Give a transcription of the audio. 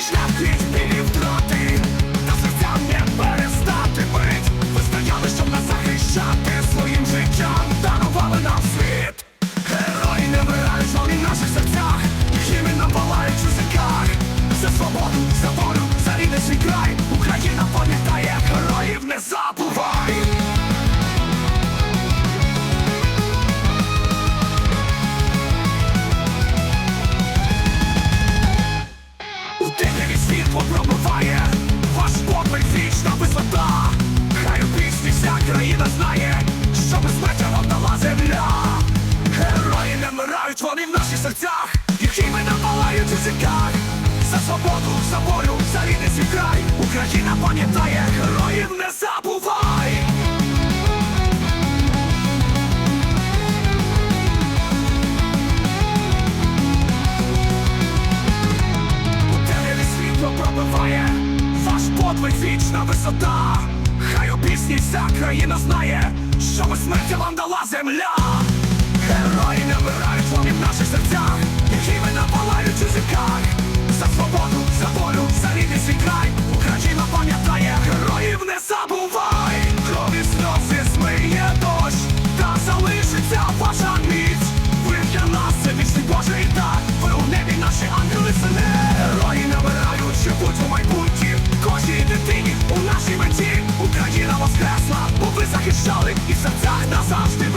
Шлях від білі втрати, та серця не перестати бить. Ви щоб нас захищати своїм життям, дарували нам світ. Герої не вмирають, вони в наших серцях, Хімі нам палають у. За свободу, за волю, за рідний свій край, Україна пам'ятає. Знає, що безсмертя вам дала земля. Герої не вмирають, вони в наших серцях, їх імена палають у зірках. За свободу, за волю, за рідний свій край Україна пам'ятає, героїв не забувай У темряві світло пробиває Ваш подвиг вічна висота Хай у пісні вся країна знає Що безсмертя вам дала земля cały i w sercach nas aż